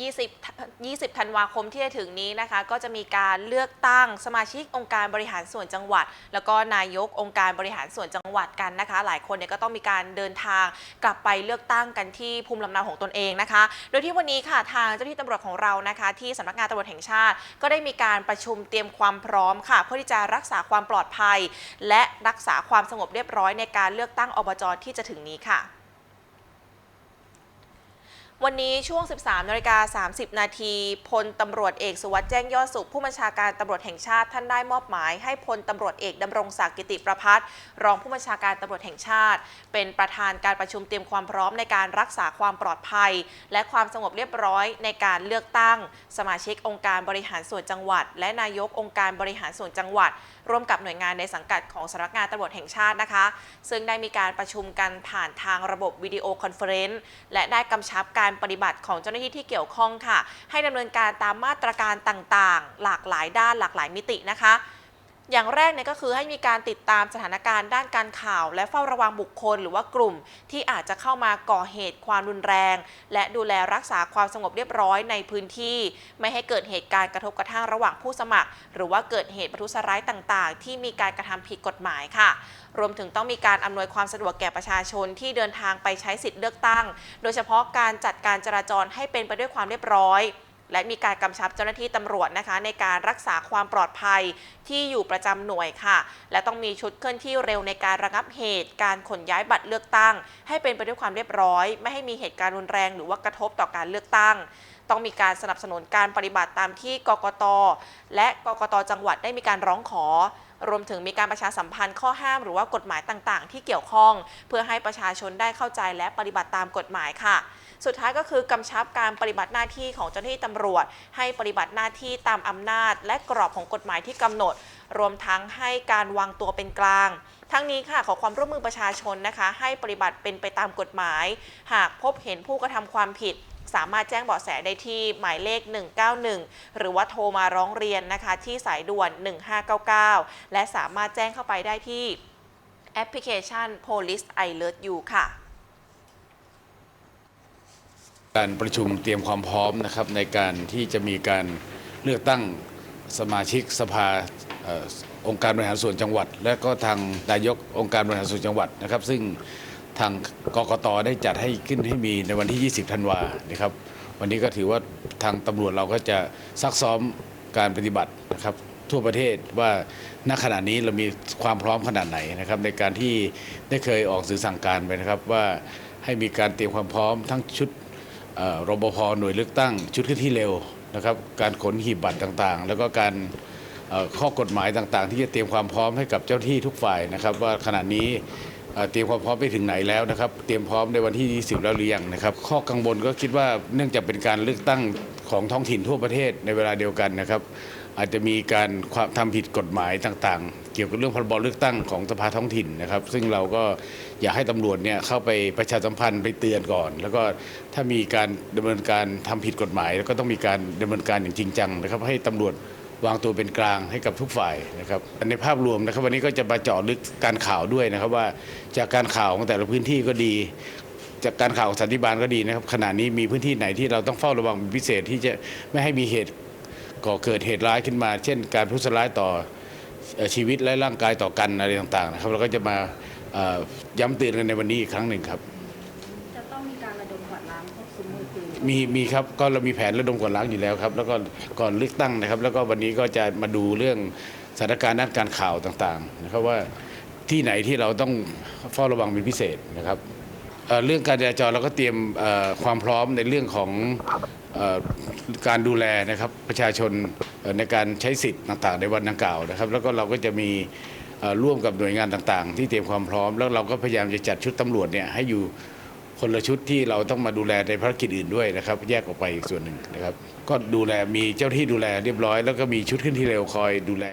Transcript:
20 20 ธันวาคมที่จะถึงนี้นะคะ ก็จะมีการเลือกตั้งสมาชิกองค์การบริหารส่วนจังหวัด แล้วก็นายกองค์การบริหารส่วนจังหวัดกันนะคะ หลายคนเนี่ยก็ต้องมีการเดินทางกลับไปเลือกตั้งกันที่ภูมิลำเนาของตนเองนะคะ โดยที่วันนี้ค่ะทางเจ้าหน้าที่ตำรวจของเรานะคะ ที่สำนักงานตำรวจแห่งชาติ ก็ได้มีการประชุมเตรียมความพร้อมค่ะ เพื่อที่จะรักษาความปลอดภัย และรักษาความสงบเรียบร้อยในการเลือกตั้งอบจที่จะถึงนี้ค่ะ วันนี้ช่วง 13นาฬิกา30 นาทีพลตำรวจเอกสุวัสด์แจ้งยอดสุข ผู้บัญชาการตำรวจแห่งชาติท่านได้มอบหมาย ให้พลตำรวจเอกดำรงศักดิ์กิติประพัฒน์รองผู้บัญชาการตำรวจแห่งชาติ เป็นประธานการประชุมเตรียมความพร้อมในการรักษาความปลอดภัย และความสงบเรียบร้อยในการเลือกตั้ง สมาชิกองค์การบริหารส่วนจังหวัด และนายกองค์การบริหารส่วนจังหวัด ร่วมกับหน่วยงานในสังกัดของสำนักงานตำรวจแห่งชาตินะคะ ซึ่งได้มีการประชุมกันผ่านทางระบบวิดีโอคอนเฟอเรนซ์และได้กำชับการปฏิบัติของเจ้าหน้าที่ที่เกี่ยวข้องค่ะ ให้ดำเนินการตามมาตรการต่างๆ หลากหลายด้านหลากหลายมิตินะคะ อย่างแรกเนี่ยก็คือให้มีการติดตามสถานการณ์ด้านการข่าว และเฝ้าระวังบุคคลหรือว่ากลุ่ม ที่อาจจะเข้ามาก่อเหตุความรุนแรง และดูแลรักษาความสงบเรียบร้อยในพื้นที่ ไม่ให้เกิดเหตุการณ์กระทบกระทั่งระหว่างผู้สมัคร หรือว่าเกิดเหตุประทุษร้ายต่างๆ ที่มีการกระทำผิดกฎหมายค่ะ รวมถึงต้องมีการอำนวยความสะดวกแก่ประชาชนที่เดินทางไปใช้สิทธิ์เลือกตั้ง โดยเฉพาะการจัดการจราจรให้เป็นไปด้วยความเรียบร้อย และมีการกำชับเจ้าหน้าที่ตำรวจนะคะ ในการรักษาความปลอดภัยที่อยู่ประจำหน่วยค่ะ และต้องมีชุดเคลื่อนที่เร็วในการระงับเหตุ การขนย้ายบัตรเลือกตั้ง ให้เป็นไปด้วยความเรียบร้อย ไม่ให้มีเหตุการณ์รุนแรงหรือว่ากระทบต่อการเลือกตั้ง ต้องมีการสนับสนุนการปฏิบัติตามที่กกตและกกตจังหวัดได้มีการร้องขอ รวมถึงมีการประชาสัมพันธ์ข้อห้ามหรือว่ากฎหมายต่างๆ ที่เกี่ยวข้อง เพื่อให้ประชาชนได้เข้าใจและปฏิบัติตามกฎหมายค่ะ สุดท้ายก็คือกำชับการปฏิบัติหน้าที่ของเจ้าหน้าที่ตำรวจ ให้ปฏิบัติหน้าที่ตามอำนาจ และกรอบของกฎหมายที่กำหนด รวมทั้งให้การวางตัวเป็นกลางทั้งนี้ค่ะขอความร่วมมือประชาชนนะคะ ให้ปฏิบัติเป็นไปตามกฎหมาย หากพบเห็นผู้กระทำความผิด สามารถแจ้งเบาะแสได้ที่หมายเลข 191 หรือว่าโทรมาร้องเรียนนะคะ ที่สายด่วน 1599 และสามารถแจ้งเข้าไปได้ที่แอปพลิเคชัน Police Alert You ค่ะการประชุมเตรียมความพร้อมนะครับในการที่จะมีการเลือกตั้งสมาชิกสภาเอ่อองค์การบริหารส่วนจังหวัด และก็ทางนายกองค์การบริหารส่วนจังหวัดนะครับ ซึ่ง ทางกกตได้จัดให้ขึ้นให้มีในวันที่ 20 ธันวานะครับ วันนี้ก็ถือว่าทางตำรวจเราก็จะซักซ้อมการปฏิบัตินะครับทั่วประเทศว่าณขณะนี้เรามีความพร้อมขนาดไหนนะครับ ในการที่ได้เคยออกสื่อสั่งการไปนะครับว่าให้มีการเตรียมความพร้อมทั้งชุดรบพหน่วยเลือกตั้ง ชุดเคลื่อนที่เร็วนะครับ การขนหีบบัตรต่างๆ แล้วก็การข้อกฎหมายต่างๆ ที่จะเตรียมความพร้อมให้กับเจ้าที่ทุกฝ่ายนะครับ ว่าขณะนี้ เตรียมความพร้อมไปถึงไหนแล้วนะครับ เตรียมพร้อมในวันที่ 20 แล้วหรือยังนะครับ ข้อกังวลก็คิดว่าเนื่องจากเป็นการเลือกตั้งของท้องถิ่นทั่วประเทศในเวลาเดียวกันนะครับ อาจจะมีการความทำผิดกฎหมายต่างๆ เกี่ยวกับเรื่องพรบเลือกตั้งของสภาท้องถิ่นนะครับ ซึ่งเราก็อยากให้ตำรวจเนี่ยเข้าไปประชาสัมพันธ์ไปเตือนก่อน แล้วก็ถ้ามีการดำเนินการทำผิดกฎหมาย แล้วก็ต้องมีการดำเนินการอย่างจริงจังนะครับให้ตำรวจ วางตัวเป็นกลางให้กับทุกฝ่ายนะครับในภาพรวมนะครับวันนี้ก็จะมาเจาะลึกการข่าวด้วยนะครับว่าจากการข่าวของแต่ละพื้นที่ก็ดี จากการข่าวของสันติบาลก็ดีนะครับขณะนี้มีพื้นที่ไหนที่เราต้องเฝ้าระวังเป็นพิเศษที่จะไม่ให้มีเหตุก่อเกิดเหตุร้ายขึ้นมา เช่น การพุษร้ายต่อชีวิตและร่างกายต่อกันอะไรต่างๆนะครับเราก็จะมาย้ำเตือนกันในวันนี้อีกครั้งหนึ่งครับ มีมีครับก็เรามีแผนระดมกวาดล้างอยู่แล้วครับแล้วก็ก่อนเลือกตั้งนะครับ แล้วก็วันนี้ก็จะมาดูเรื่องสถานการณ์ด้านการข่าวต่างๆนะครับว่าที่ไหนที่เราต้องเฝ้าระวังเป็นพิเศษนะครับเอ่อเรื่องการจราจรเราก็เตรียมเอ่อความพร้อมในเรื่องของเอ่อการดูแลนะครับประชาชนเอ่อในการใช้สิทธิ์ต่างๆ ในวันดังกล่าวนะครับ แล้วก็เราก็จะมีเอ่อร่วมกับหน่วยงานต่างๆ ที่เตรียมความพร้อม แล้วเราก็พยายามจะจัดชุดตำรวจเนี่ยให้อยู่ คนละชุดที่เราต้องมาดูแลในภารกิจอื่นด้วยนะครับ แยกออกไปอีกส่วนหนึ่งนะครับ ก็ดูแลมีเจ้าที่ดูแลเรียบร้อย แล้วก็มีชุดขึ้นที่เร็วคอยดูแล